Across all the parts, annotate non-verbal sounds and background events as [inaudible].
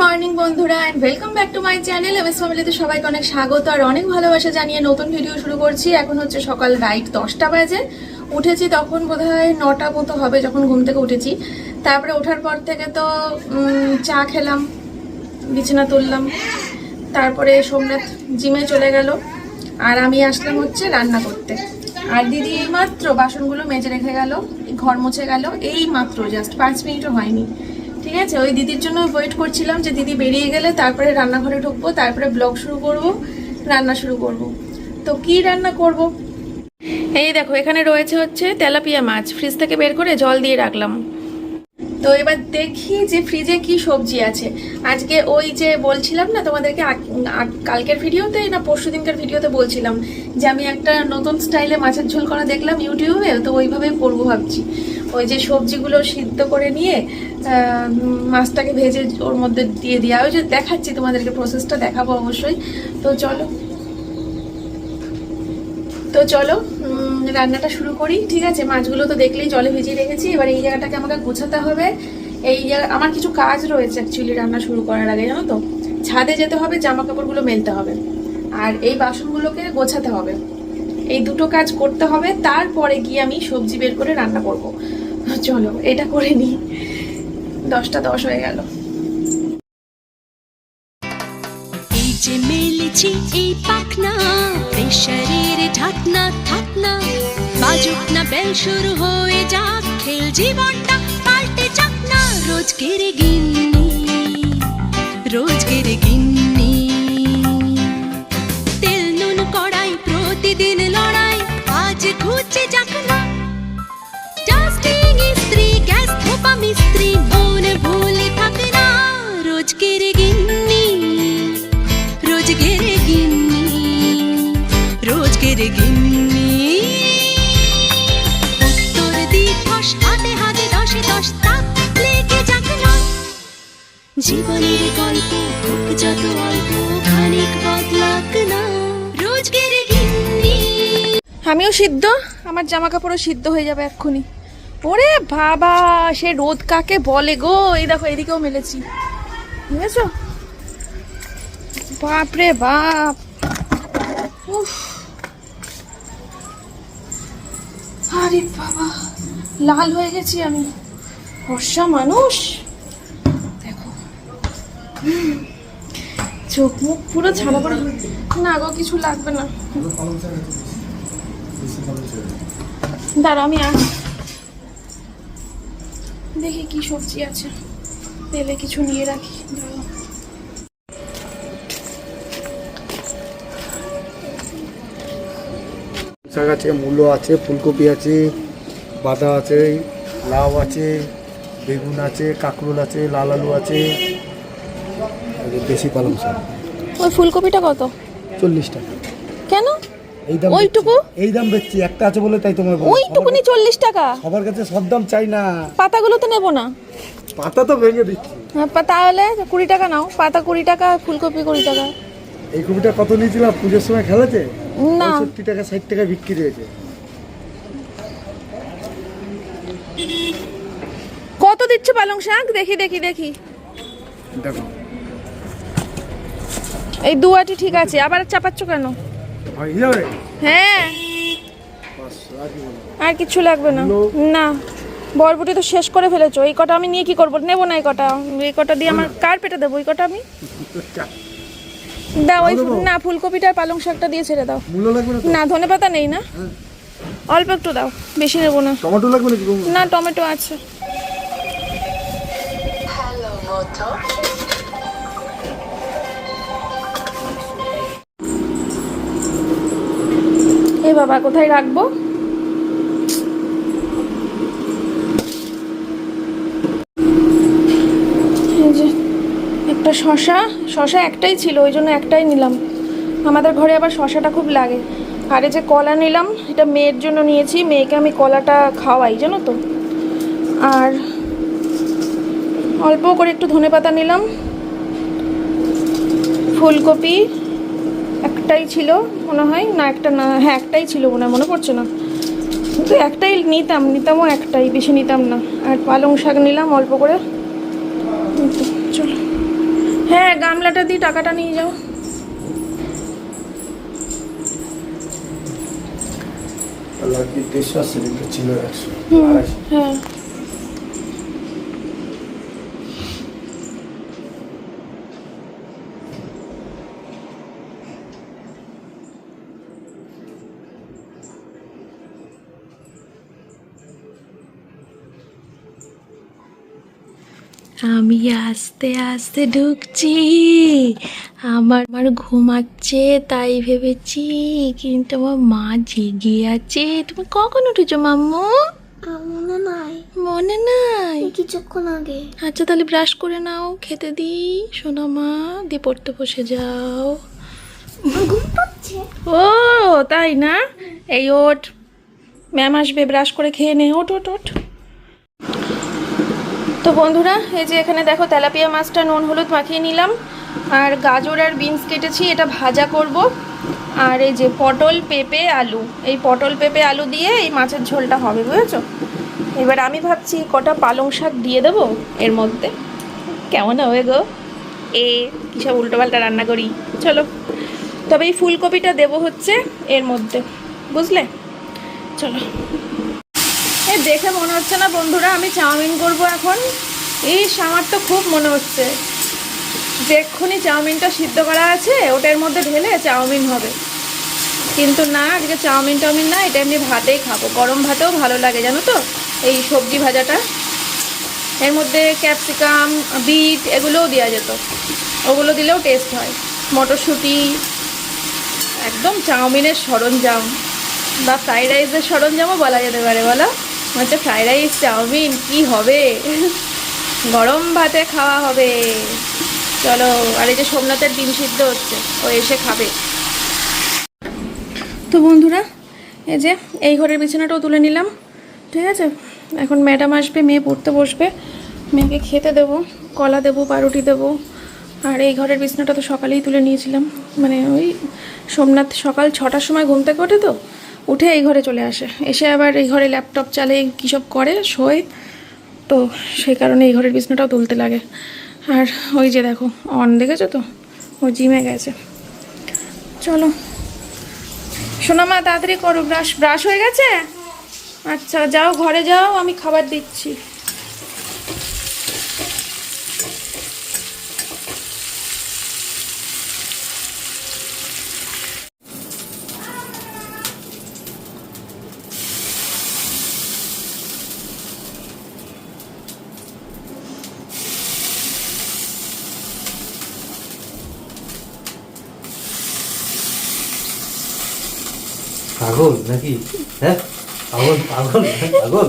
Morning বন্ধুরা and welcome back to my channel MS ফ্যামিলিতে সবাইকে অনেক স্বাগত আর অনেক ভালোবাসা জানিয়ে নতুন ভিডিও শুরু করছি। এখন হচ্ছে সকাল রাইট দশটা বাজে। উঠেছি তখন বোধহয় নটা মতো হবে যখন ঘুম থেকে উঠেছি। তারপরে ওঠার পর থেকে তো চা খেলাম, বিছানা তুললাম। তারপরে সোমনাথ জিমে চলে গেল। আর আমি আসলাম হচ্ছে রান্না করতে। আর দিদি এই মাত্র বাসনগুলো মেজে রেখে গেল, ঘর মুছে গেল। এই মাত্র জাস্ট পাঁচ মিনিটও হয়নি। ঠিক আছে? ওই দিদির জন্য ওয়েট করছিলাম যে দিদি বেরিয়ে গেলে তারপরে রান্নাঘরে ঢুকবো, তারপরে ব্লগ শুরু করব, রান্না শুরু করব। তো কি রান্না করব? এই দেখো, এখানে রয়েছে হচ্ছে তেলাপিয়া মাছ। ফ্রিজ থেকে বের করে জল দিয়ে রাখলাম। তো এবার দেখি যে ফ্রিজে কি সবজি আছে। আজকে ওই যে বলছিলাম না তোমাদেরকে কালকের ভিডিওতে না পরশু দিনকার ভিডিওতে বলছিলাম যে আমি একটা নতুন স্টাইলে মাছের ঝোল করা দেখলাম ইউটিউবে, তো ওইভাবেই করব ভাবছি। ওই যে সবজিগুলো সিদ্ধ করে নিয়ে মাছটাকে ভেজে ওর মধ্যে দিয়ে দেওয়া ওই যে দেখাচ্ছি তোমাদেরকে প্রসেসটা দেখাবো অবশ্যই। তো চলো। তো চলো রান্নাটা শুরু করি, ঠিক আছে? মাছগুলো তো দেখলেই জলে ভিজিয়ে রেখেছি। এবার এই জায়গাটাকে আমাকে গোছাতে হবে। এই জায়গা আমার কিছু কাজ রয়েছে অ্যাকচুয়ালি রান্না শুরু করার আগে, জানো তো? ছাদে যেতে হবে জামা কাপড়গুলো মেলতে হবে। আর এই বাসনগুলোকে গোছাতে হবে। এই দুটো কাজ করতে হবে, তারপরে গিয়ে আমি সবজি বের করে রান্না করব। চলো, এটা করে নিই। দশটা দশ হয়ে গেল। এই যে মেলেছি এই পাখনা ঢাকনা বাজুক না বেল শুরু হয়ে যাক, খেল জীবনটা পাল্টে যাক না, রোজকের গিন্নি রোজকের গিন্নি। তেল নুন কড়াই, প্রতিদিন লড়াই, আজ ঘুচে যাক জীবনের গল্প হোক যত অল্প খানিক বদলাক না আমিও সিদ্ধ? আমার জামা কাপড়ও সিদ্ধ হয়ে যাবে এক্ষুনি। ওরে বাবা সে রোদ কাকে বলে গো? এই দেখো এদিকেও মেলেছি। বুঝেছ বাপরে বাপ। উফ। আরে বাবা লাল হয়ে গেছি আমি। ফর্সা মানুষ। চোখ মুখ পুরো ছাড়া পড়া। না গো, কিছু লাগবে না। দাঁড়া আমি আস। দেখি কি সবজি আছে। তেলে কিছু নিয়ে রাখি। দাঁড়াও। শাক আছে, মূলো আছে, ফুলকপি আছে বাঁধা আছে, লাউ আছে, বেগুন আছে, কাঁকরোল আছে, লাল আলু আছে। দেশি পালং শাক। ওই ফুলকপিটা কত? চল্লিশ টাকা। কেন? এই দাম ওইটুকু? এই দাম বেচছি একটা আছে বলে তাই তোমার। ওইটুকুনি চল্লিশ টাকা? সবার- কাছে সব দাম চাই না। পাতাগুলো তো নেব না। পাতা তো ভেঙে দিচ্ছি। হ্যাঁ, তাহলে কুড়ি টাকা নাও। পাতা কুড়ি টাকা ফুলকপি কুড়ি টাকা। এই কপিটা কত নিয়েছিলাম? পুজোর সময় খেলেছে? না। পঁয়ষট্টি টাকা ষাট টাকা বিক্রি হয়েছে। কত দিচ্ছ পালং শাক? দেখি দেখি দেখি। দেখো। এই দুয়াটি ঠিক আছে আবার চাপাচ্ছ কেন? হয়ে। হ্যাঁ আর কিছু লাগবে না। না বরবটি তো শেষ করে ফেলেছো এই কটা আমি নিয়ে কি করব? নেব না এই কটা এই কটা দিয়ে আমার কার পেটে দেবো এই কটা আমি? দাও ওই না ফুলকপিটা আর পালং শাকটা দিয়ে ছেড়ে দাও। না? ধনে পাতা নেই না? অল্প একটু দাও বেশি নেব না। টমেটো লাগবে না টমেটো আছে। এ বাবা, কোথায় রাখব? একটা শশা শশা একটাই ছিল, ওই জন্য একটাই নিলাম। আমাদের ঘরে আবার শশাটা খুব লাগে। আর যে কলা নিলাম, এটা মেয়ের জন্য নিয়েছি, মেয়েকে আমি কলাটা খাওয়াই, জানো তো? আর অল্প করে একটু ধনেপাতা নিলাম, ফুলকপি একটাই ছিল মনে হয়? না একটা না হ্যাঁ একটাই ছিল মনে হয় মনে পড়ছে না। কিন্তু একটাই নিতাম নিতামও একটাই বেশি নিতাম না। আর পালং শাক নিলাম অল্প করে। চলো। হ্যাঁ গামলাটা দিয়ে টাকাটা নিয়ে যাও। ছিল হ্যাঁ আমি আস্তে আস্তে ঢুকছি। আমার আমার ঘুমাচ্ছে তাই ভেবেছি কিন্তু আমার মা জেগে আছে। তুমি কখন উঠেছো মাম্মু? মনে নাই। মনে নাই? কিছুক্ষণ আগে। আচ্ছা তাহলে ব্রাশ করে নাও খেতে দিই। সোনা মা দিয়ে পড়তে বসে যাও। আমার ঘুম পাচ্ছে? ও তাই না? এই ওঠ। ম্যাম আসবে ব্রাশ করে খেয়ে নে। ওঠ ওঠ ওঠ। তো বন্ধুরা, এই যে এখানে দেখো তেলাপিয়া মাছটা নুন হলুদ মাখিয়ে নিলাম। আর গাজর আর বিনস কেটেছি, এটা ভাজা করব। আর এই যে পটল, পেঁপে, আলু। এই পটল, পেঁপে, আলু দিয়ে এই মাছের ঝোলটা হবে, বুঝেছ? এবার আমি ভাবছি কটা পালং শাক দিয়ে দেবো এর মধ্যে। কেমন হবে গো? এ কিসব উল্টোপাল্টা রান্না করি? চলো। তবে এই ফুলকপিটা দেবো হচ্ছে এর মধ্যে, বুঝলে? চলো। দেখে মনে হচ্ছে না, বন্ধুরা, আমি চাউমিন করব এখন। এই আমার তো খুব মনে হচ্ছে। এক্ষুনি চাউমিনটা সিদ্ধ করা আছে ওটার মধ্যে ঢেলে চাউমিন হবে। কিন্তু না, আজকে চাউমিন টাউমিন না, এটা এমনি ভাতেই খাব। গরম ভাতেও ভালো লাগে, জানো তো? এই সবজি ভাজাটা। এর মধ্যে ক্যাপসিকাম, বিট, এগুলোও দেওয়া যেত। ওগুলো দিলেও টেস্ট হয়। মটরশুঁটি, একদম চাউমিনের সরঞ্জাম। বা ফ্রাইড রাইসের সরঞ্জামও বলা যেতে পারে, বলো? হচ্ছে ফ্রাইড রাইস চাউমিন, কি হবে? গরম ভাতে খাওয়া হবে। চলো, আর এই যে সোমনাথের ডিম সিদ্ধ হচ্ছে, ও এসে খাবে। তো বন্ধুরা, এই যে এই ঘরের বিছানাটাও তুলে নিলাম, ঠিক আছে? এখন ম্যাডাম আসবে, মেয়ে পড়তে বসবে। মেয়েকে খেতে দেবো, কলা দেবো পাউরুটি দেবো। আর এই ঘরের বিছানাটা তো সকালেই তুলে নিয়েছিলাম। মানে ওই সোমনাথ সকাল ছটার সময় ঘুম থেকে ওঠে তো? উঠে এই ঘরে চলে আসে। এসে আবার এই ঘরে ল্যাপটপ চালে কী সব করে? শোয়। তো সেই কারণে এই ঘরের বিছনাটাও তুলতে লাগে। আর ওই যে দেখো অন দেখেছ তো? ও জিমে গেছে। চলো। শোনো মা তাড়াতাড়ি করো ব্রাশ ব্রাশ হয়ে গেছে? আচ্ছা যাও, ঘরে যাও, আমি খাবার দিচ্ছি। পাগল নাকি? হ্যাঁ? পাগল পাগল পাগল।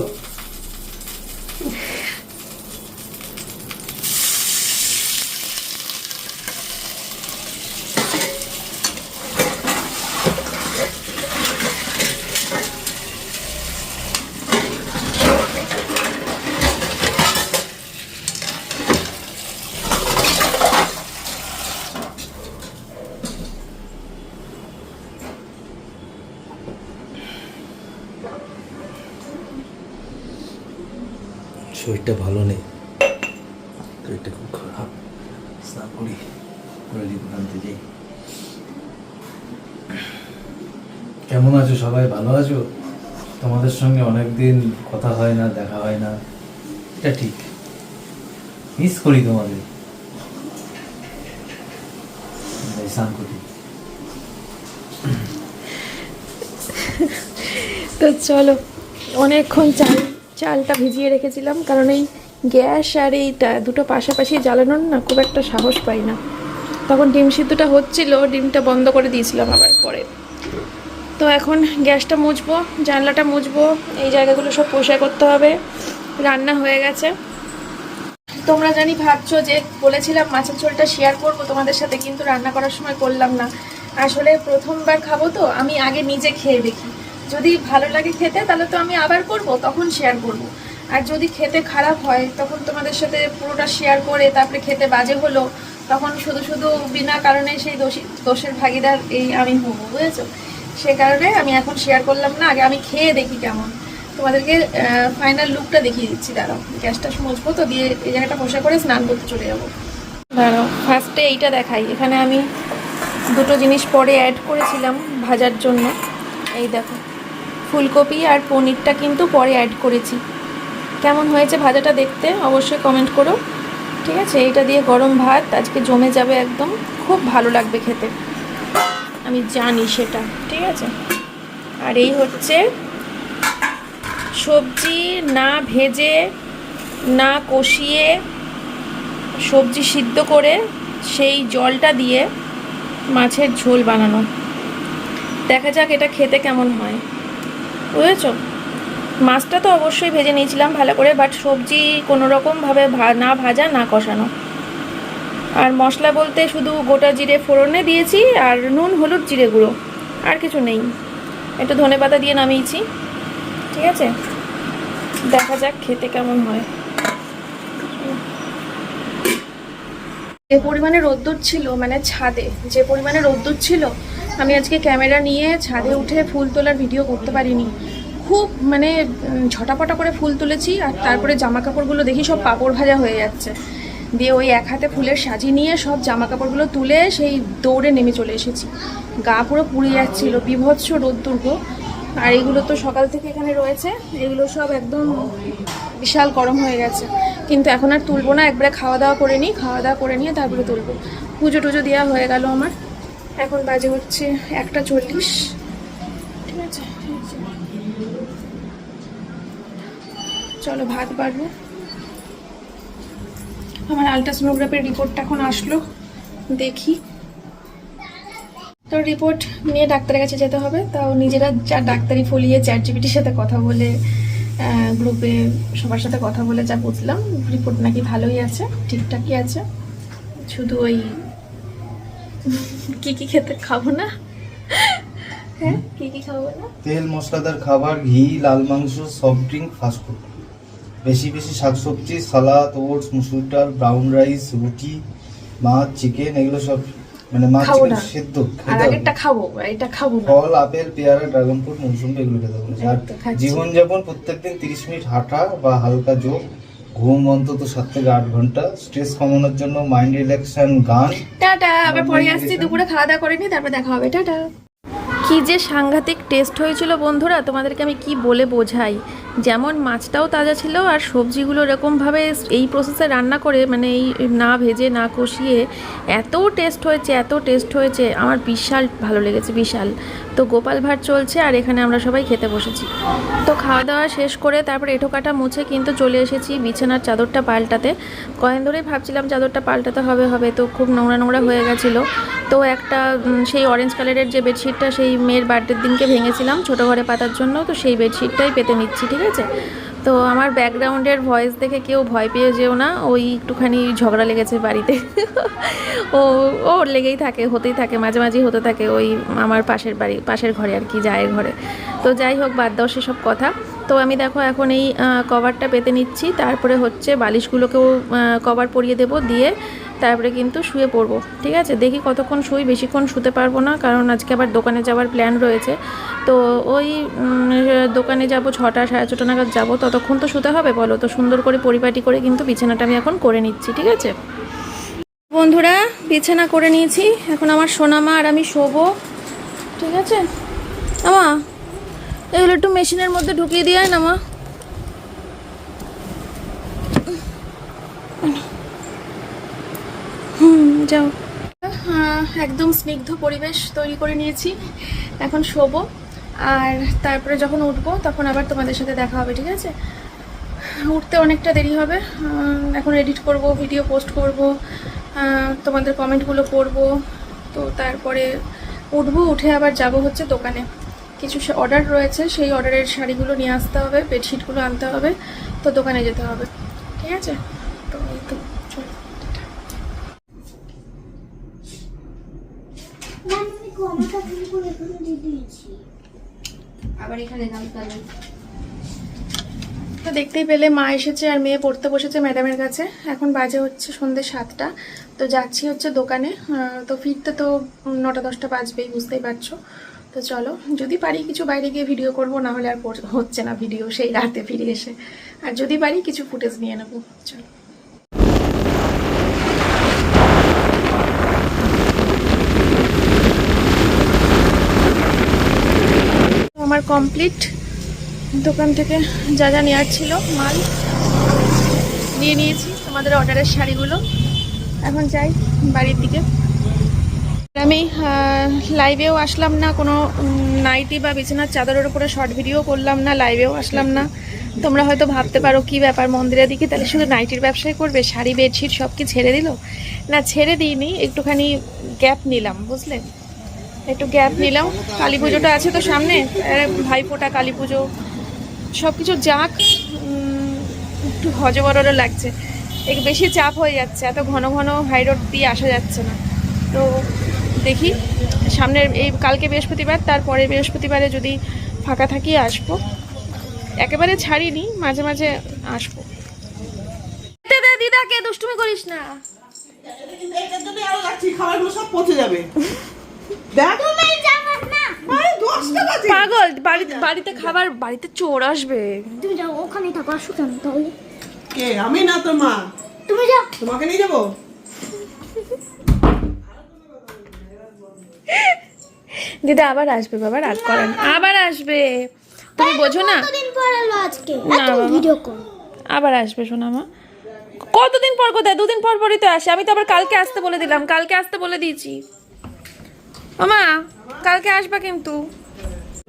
শরীরটা ভালো নেই। শরীরটা খুব খারাপ। স্নান করি আনতে যাই। কেমন আছো সবাই? ভালো আছো? তোমাদের সঙ্গে অনেকদিন কথা হয় না, দেখা হয় না। এটা ঠিক। মিস করি তোমাদের। স্নান করি। তো চলো, অনেকক্ষণ চাল চালটা ভিজিয়ে রেখেছিলাম, কারণ এই গ্যাস আর এইটা দুটো পাশাপাশি জ্বালানোর না খুব একটা সাহস পাই না। তখন ডিম সিদ্ধটা হচ্ছিল, ডিমটা বন্ধ করে দিয়েছিলাম আবার পরে। তো এখন গ্যাসটা মুছবো, জানলাটা মুছবো, এই জায়গাগুলো সব পোষা করতে হবে, রান্না হয়ে গেছে। তোমরা জানি ভাবছ যে বলেছিলাম মাছের ঝোলটা শেয়ার করব, তোমাদের সাথে কিন্তু রান্না করার সময় করলাম না। আসলে প্রথমবার খাব তো, আমি আগে নিজে খেয়ে দেখি। যদি ভালো লাগে খেতে, তাহলে তো আমি আবার করব, তখন শেয়ার করব। আর যদি খেতে খারাপ হয়, তখন তোমাদের সাথে পুরোটা শেয়ার করে, তারপরে খেতে বাজে হলো, তখন শুধু শুধু বিনা কারণে সেই দোষী, দোষের ভাগিদার এই আমি হব, বুঝেছ? সে কারণে আমি এখন শেয়ার করলাম না, আগে আমি খেয়ে দেখি কেমন। তোমাদেরকে ফাইনাল লুকটা দেখিয়ে দিচ্ছি, দাঁড়াও। গ্যাসটা মুছবো তো, দিয়ে এই জায়গাটা পোষা করে স্নান করতে চলে যাব। দাঁড়াও ফার্স্টে এইটা দেখাই। এখানে আমি দুটো জিনিস পরে অ্যাড করেছিলাম ভাজার জন্য। এই দেখো। ফুলকপি আর পনিরটা কিন্তু পরে অ্যাড করেছি। কেমন হয়েছে ভাজাটা দেখতে অবশ্যই কমেন্ট করো। ঠিক আছে এইটা দিয়ে গরম ভাত, আজকে জমে যাবে একদম। খুব ভালো লাগবে খেতে। আমি জানি সেটা, ঠিক আছে? আর এই হচ্ছে সবজি না ভেজে, না কষিয়ে সবজি সিদ্ধ করে সেই জলটা দিয়ে মাছের ঝোল বানানো। দেখা যাক এটা খেতে কেমন হয়। বুঝেছ? মাছটা তো অবশ্যই ভেজে নিয়েছিলাম ভালো করে বাট সবজি কোনো রকমভাবে না ভাজা, না কষানো। আর মশলা বলতে শুধু গোটা জিরে ফোড়নে দিয়েছি আর নুন, হলুদ, জিরে গুঁড়ো। আর কিছু নেই। একটু ধনে পাতা দিয়ে নামিয়েছি। ঠিক আছে? দেখা যাক খেতে কেমন হয়। যে পরিমাণে রোদ্দুর ছিল মানে ছাদে, যে পরিমাণে রোদ্দুর ছিল আমি আজকে ক্যামেরা নিয়ে ছাদে উঠে ফুল তোলার ভিডিও করতে পারিনি। খুব মানে ঝটাপটা করে ফুল তুলেছি আর তারপরে জামা কাপড়গুলো দেখি সব পাপড় ভাজা হয়ে যাচ্ছে। দিয়ে ওই এক হাতে ফুলের সাজি নিয়ে সব জামা কাপড়গুলো তুলে সেই দৌড়ে নেমে চলে এসেছি। গা পুরো পুড়ে যাচ্ছিল, বিভৎস রোদ্দুর গো। আর এগুলো তো সকাল থেকে এখানে রয়েছে, এগুলো সব একদম বিশাল গরম হয়ে গেছে। কিন্তু এখন আর তুলবো না, একবারে খাওয়া দাওয়া করে নিই, খাওয়া দাওয়া করে নিয়ে তারপরে তুলবো। পুজো টুজো দেওয়া হয়ে গেল আমার। এখন বাজে হচ্ছে একটা চল্লিশ। ঠিক আছে। চলো ভাত বাড়বো। আমার আলট্রাসোনোগ্রাফির রিপোর্টটা এখন আসলো। দেখি। তো রিপোর্ট নিয়ে ডাক্তারের কাছে যেতে হবে। তাও নিজেরা যা ডাক্তারি ফলিয়ে চ্যাট জিপিটির সাথে কথা বলে গ্রুপে সবার সাথে কথা বলে যা বুঝলাম রিপোর্ট নাকি ভালোই আছে, ঠিকঠাকই আছে। শুধু ওই কি কি খেতে খাব না? হ্যাঁ কি কি খাব না? তেল মশলাদার খাবার ঘি লাল মাংস সফট ড্রিঙ্ক ফাস্টফুড বেশি বেশি শাকসবজি সালাদ ওটস মুসুর ডাল ব্রাউন রাইস রুটি মাছ চিকেন এগুলো সব মানে মাছ চিকেন। সেদ্ধ হবে। খাব এটা খাব না। ফল আপেল পেয়ারা ড্রাগন ফ্রুট মৌসুমি এগুলো খেতে বলেছে আর। জীবনযাপন প্রত্যেকদিন তিরিশ মিনিট হাঁটা বা হালকা যোগ। ঘুম অন্তত সাত থেকে আট ঘণ্টা। স্ট্রেস কমানোর জন্য মাইন্ড রিল্যাক্সেশন গান। টাটা আবার পরে আসছি দুপুরে খাওয়া দাওয়া করে নি তারপর দেখা হবে। টাটা। কি যে সাংঘাতিক টেস্ট হয়েছিল বন্ধুরা তোমাদেরকে আমি কি বলে বোঝাই? যেমন মাছটাও তাজা ছিল আর সবজিগুলো এরকমভাবে এই প্রসেসে রান্না করে মানে এই না ভেজে না কষিয়ে এত টেস্ট হয়েছে এত টেস্ট হয়েছে। আমার বিশাল ভালো লেগেছে বিশাল। তো গোপাল ভাট চলছে আর এখানে আমরা সবাই খেতে বসেছি। তো খাওয়া দাওয়া শেষ করে তারপর এঁঠোকাটা মুছে কিন্তু চলে এসেছি বিছানার চাদরটা পাল্টাতে। কয়েন ধরেই ভাবছিলাম চাদরটা পাল্টাতে হবে হবে তো খুব নোংরা নোংরা হয়ে গেছিল। তো একটা সেই অরেঞ্জ কালারের যে বেডশিটটা সেই মেয়ের বার্থডের দিনকে ভেঙেছিলাম ছোটো ঘরে পাতার জন্য, তো সেই বেডশিটটাই পেতে নিচ্ছি, ঠিক আছে? তো আমার ব্যাকগ্রাউন্ডের ভয়েস দেখে কেউ ভয় পেয়ে যেও না, ওই একটুখানি ঝগড়া লেগেছে বাড়িতে। ও ও লেগেই থাকে, হতেই থাকে, মাঝে মাঝে হতে থাকে ওই আমার পাশের বাড়ি, পাশের ঘরে আর কি যায় ঘরে। তো যাই হোক, বাদ দাও সেসব কথা। তো আমি দেখো এখন এই কভারটা পেতে নিচ্ছি। তারপরে হচ্ছে বালিশগুলোকেও কভার পরিয়ে দেবো, দিয়ে তারপরে কিন্তু শুয়ে পড়ব, ঠিক আছে? দেখি কতক্ষণ শুই, বেশিক্ষণ শুতে পারব না, কারণ আজকে আবার দোকানে যাওয়ার প্ল্যান রয়েছে। তো ওই দোকানে যাব, ছটা, সাড়ে ছটা নাগাদ যাব। ততক্ষণ তো শুতে হবে, বলো? তো সুন্দর করে পরিপাটি করে কিন্তু বিছানাটা আমি এখন করে নিচ্ছি, ঠিক আছে? বন্ধুরা, বিছানা করে নিয়েছি। এখন আমার সোনামা আর আমি শোবো, ঠিক আছে? আমা এগুলো একটু মেশিনের মধ্যে ঢুকিয়ে দিয়ে না মা। হুম যাও। আহ, একদম স্নিগ্ধ পরিবেশ তৈরি করে নিয়েছি। এখন শোবো আর তারপরে যখন উঠবো তখন আবার তোমাদের সাথে দেখা হবে ঠিক আছে? উঠতে অনেকটা দেরি হবে। এখন এডিট করব ভিডিও পোস্ট করব তোমাদের কমেন্টগুলো পড়ব। তো তারপরে উঠবো উঠে আবার যাব হচ্ছে দোকানে। কিছু অর্ডার রয়েছে সেই অর্ডারের শাড়িগুলো নিয়ে আসতে হবে বেডশিটগুলো আনতে হবে তো দোকানে যেতে হবে। ঠিক আছে? তো এই করে এখানে তো দেখতেই পেলে মা এসেছে আর মেয়ে পড়তে বসেছে ম্যাডামের কাছে। এখন বাজে হচ্ছে সন্ধ্যে সাতটা। তো যাচ্ছি হচ্ছে দোকানে। তো ফিরতে তো নটা দশটা বাজবেই বুঝতেই পারছ। তো চলো, যদি পারি কিছু বাইরে গিয়ে ভিডিও করব না হলে আর হচ্ছে না ভিডিও সেই রাতে ফিরে এসে। আর যদি পারি কিছু ফুটেজ নিয়ে নেব, চলো। আমার কমপ্লিট দোকান থেকে যা যা নেওয়ার ছিল, মাল নিয়ে নিয়েছি। তোমাদের অর্ডারের শাড়িগুলো। এখন যাই বাড়ির দিকে। আমি লাইভেও আসলাম না, কোনো নাইটি বা বিছানার চাদরের উপরে শর্ট ভিডিও করলাম না লাইভেও আসলাম না। তোমরা হয়তো ভাবতে পারো কি ব্যাপার মন্দিরের দিকে, তাহলে শুধু নাইটির ব্যবসায় করবে, শাড়ি বেডশিট সব কি ছেড়ে দিল? না, ছেড়ে দিইনি, একটুখানি গ্যাপ নিলাম, বুঝলে? একটু গ্যাপ নিলাম, কালী পুজোটা আছে তো সামনে ভাই ফোটা কালী পুজো, সব কিছু যাক একটু হজবরও লাগছে। একটু বেশি চাপ হয়ে যাচ্ছে, এত ঘন ঘন হাই রোড দিয়ে আসা যাচ্ছে না। তো দেখি। সামনের এই কালকে বৃহস্পতিবার তারপরে বৃহস্পতিবারে যদি ফাঁকা থাকি আসব। একেবারে ছাড়িনি মাঝে মাঝে আসব। দে দে দিদাকে দুষ্টুমি করিস না। এটার জন্য আরও রাখছি খাবারগুলো সব পচে যাবে দেখ আরে দশটা বাজে পাগল বাড়িতে খাবার বাড়িতে চোর আসবে। তুমি যাও ওখানে থাকো আসো কেন তাহলে? কে? আমি না তো মা তুমি যাও। তোমাকে নিয়ে যাব? দিদা আবার আসবে বাবা রাগ করেন। আবার আসবে। তুমি বোঝো না। কতদিন পর এলো আজকে? না এত ভিডিও কল। আবার আসবে সোনামা। কতদিন পর কোথায়? দুদিন পর পরই তো আসে। আমি তো আবার কালকে আসতে বলে দিলাম। কালকে আসতে বলে দিয়েছি। মামা কালকে আসবা কিন্তু।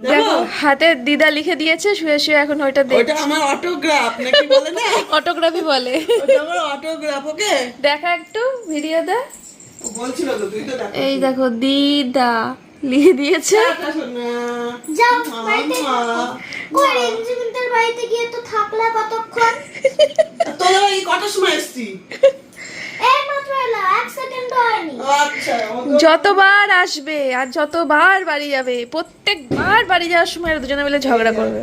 দেখো হাতে দিদা লিখে দিয়েছে শুয়ে শুয়ে এখন ওইটা দেখ ওইটা আমার অটোগ্রাফ নাকি বলে না? [laughs] অটোগ্রাফি বলে। আমার অটোগ্রাফ ওকে? দেখা একটু ভিডিও দে। বলছিল তো তুই তো দেখ। এই দেখো দিদা লিখে দিয়েছে। বাড়িতে গিয়ে তো থাকলে কতক্ষণ? তোরা এই কটার সময় এসছি? আচ্ছা যতবার আসবে আর যতবার বাড়ি যাবে প্রত্যেকবার বাড়ি যাওয়ার সময় দুজনে মিলে ঝগড়া করবে।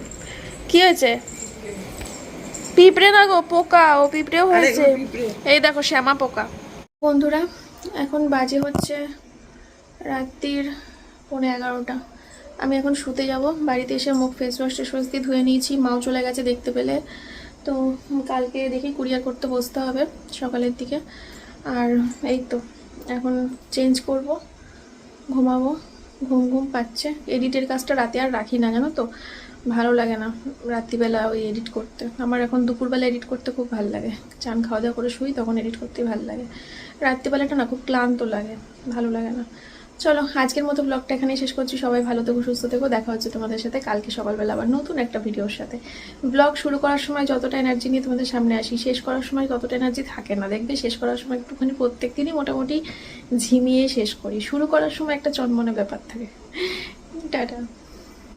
কি হয়েছে? পিঁপড়ে না গো পোকা। ও পিঁপড়েও হয়েছে। এই দেখো শ্যামা পোকা। বন্ধুরা এখন বাজে হচ্ছে রাত্রির পৌনে এগারোটা। আমি এখন শুতে যাব। বাড়িতে এসে মুখ ফেস ওয়াশ টেস ওয়াশ দিয়ে ধুয়ে নিয়েছি। মাও চলে গেছে দেখতে পেলে। তো কালকে দেখি কুরিয়ার করতে বসতে হবে সকালের দিকে। আর এই তো, এখন চেঞ্জ করব, ঘুমাবো। ঘুম ঘুম পাচ্ছে। এডিটের কাজটা রাতে আর রাখি না, জানো তো? ভালো লাগে না রাত্রিবেলা ওই এডিট করতে। আমার এখন দুপুরবেলা এডিট করতে খুব ভালো লাগে। চান খাওয়া দাওয়া করে শুই, তখন এডিট করতে ভালো লাগে। রাত্রিবেলাটা না খুব ক্লান্ত লাগে, ভালো লাগে না। চলো, আজকের মতো ব্লগটা এখানেই শেষ করছি। সবাই ভালো থেকো, সুস্থ থেকো। দেখা হচ্ছে তোমাদের সাথে কালকে সকালবেলা আবার নতুন একটা ভিডিওর সাথে। ব্লগ শুরু করার সময় যতটা এনার্জি নিয়ে তোমাদের সামনে আসি, শেষ করার সময় ততটা এনার্জি থাকে না। দেখবে শেষ করার সময় একটুখানি প্রত্যেক দিনই মোটামুটি ঝিমিয়ে শেষ করি। শুরু করার সময় একটা চনমনে ব্যাপার থাকে। টাটা।